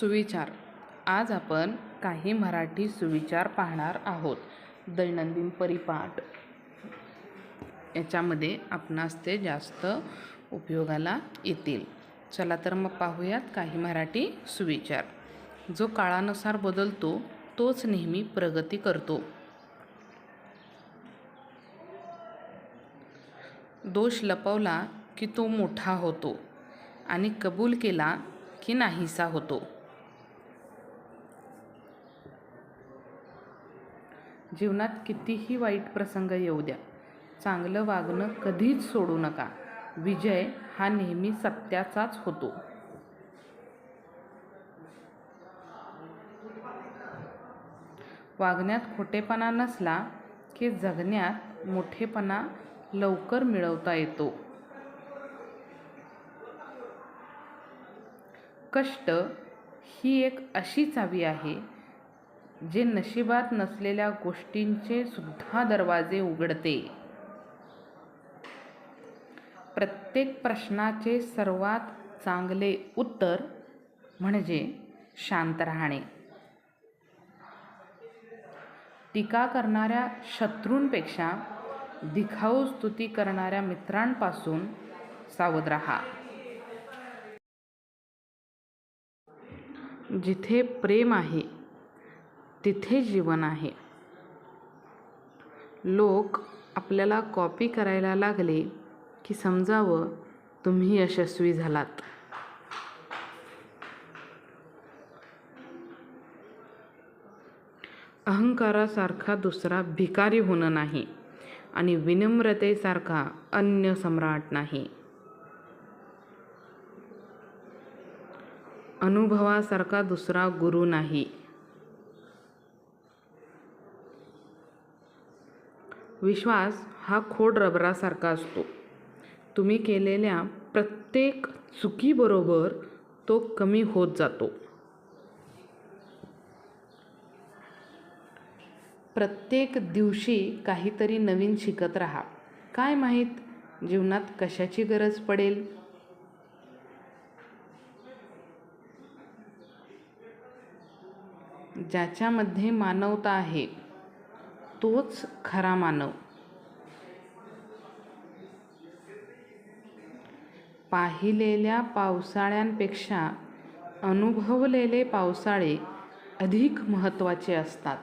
सुविचार. आज आपण काही मराठी सुविचार पाहणार आहोत. दैनंदिन परिपाठ. याच्यामध्ये आपणास ते जास्त उपयोगाला येतील. चला तर मग पाहूयात काही मराठी सुविचार. जो काळानुसार बदलतो तोच नेहमी प्रगती करतो. दोष लपवला की तो मोठा होतो आणि कबूल केला की नाहीसा होतो. जीवनात कितीही वाईट प्रसंग येऊ द्या. चांगलं वागणं कधीच सोडू नका. विजय हा नेहमी सत्याचाच होतो. वागण्यात खोटेपणा नसला की जगण्यात मोठेपणा लवकर मिळवता येतो. कष्ट ही एक अशी चावी आहे जे नशिबात नसलेल्या गोष्टींचे सुद्धा दरवाजे उघडते. प्रत्येक प्रश्नाचे सर्वात चांगले उत्तर म्हणजे शांत राहणे. टीका करणाऱ्या शत्रूंपेक्षा दिखाऊ स्तुती करणाऱ्या मित्रांपासून सावध राहा. जिथे प्रेम आहे तिथे जीवन आहे. लोक आपल्याला कॉपी करायला लागले की समजावं तुम्ही यशस्वी झालात. अहंकारासारखा दुसरा भिकारी होणं नाही आणि विनम्रतेसारखा अन्य सम्राट नाही. अनुभवासारखा दुसरा गुरु नाही. विश्वास हा खोड रबरासारखा असतो. तुम्ही केलेल्या प्रत्येक चुकीबरोबर तो कमी होत जातो. प्रत्येक दिवशी काहीतरी नवीन शिकत राहा. काय माहीत जीवनात कशाची गरज पडेल? ज्याच्यामध्ये मानवता आहे तोच खरा मानव. पाहिलेल्या पावसाळ्यांपेक्षा अनुभवलेले पावसाळे अधिक महत्त्वाचे असतात.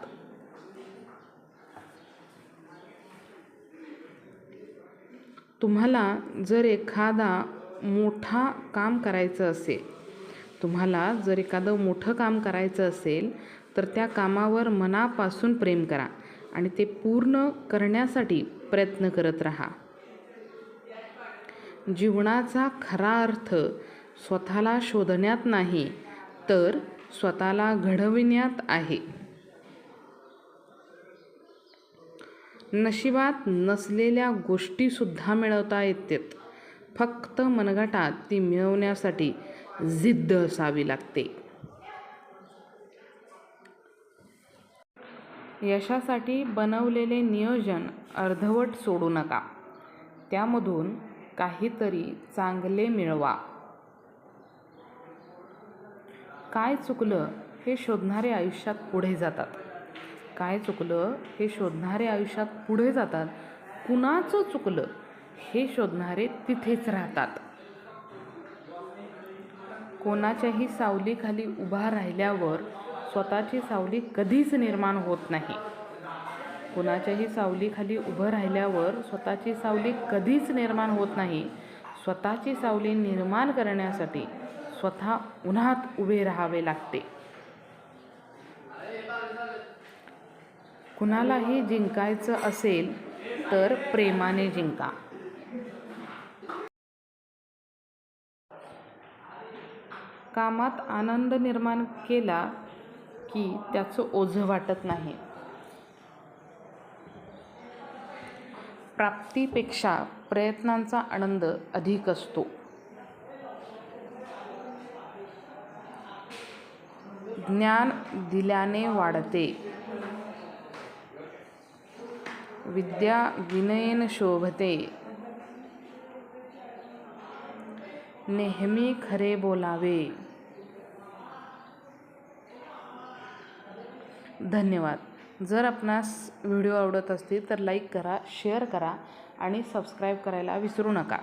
तुम्हाला जर एखादा मोठा काम करायचं असेल तुम्हाला जर एखादं मोठं काम करायचं असेल तर त्या कामावर मनापासून प्रेम करा. आणि ते पूर्ण करण्यासाठी प्रयत्न करत राहा. जीवनाचा खरा अर्थ स्वतःला शोधण्यात नाही तर स्वतःला घडविण्यात आहे. नशिबात नसलेल्या गोष्टीसुद्धा मिळवता येतात. फक्त मनगटात ती मिळवण्यासाठी जिद्द असावी लागते. यशासाठी बनवलेले नियोजन अर्धवट सोडू नका. त्यामधून काहीतरी चांगले मिळवा. काय चुकलं हे शोधणारे आयुष्यात पुढे जातात. काय चुकलं हे शोधणारे आयुष्यात पुढे जातात. कुणाचं चुकलं हे शोधणारे तिथेच राहतात. कोणाच्याही सावलीखाली उभा राहिल्यावर स्वतःची सावली कधीच निर्माण होत नाही. कुणाच्याही सावलीखाली उभं राहिल्यावर स्वतःची सावली कधीच निर्माण होत नाही. स्वतःची सावली निर्माण करण्यासाठी स्वतः उन्हात उभे राहावे लागते. कुणालाही जिंकायचं असेल तर प्रेमाने जिंका. कामात आनंद निर्माण केला की त्याचं ओझं वाटत नाही. प्राप्तीपेक्षा प्रयत्नांचा आनंद अधिक असतो. ज्ञान दिल्याने वाढते. विद्या विनयेन शोभते. नेहमी खरे बोलावे. धन्यवाद. जर आपणास व्हिडिओ आवडत असतील तर लाईक करा शेअर करा आणि सबस्क्राईब करायला विसरू नका.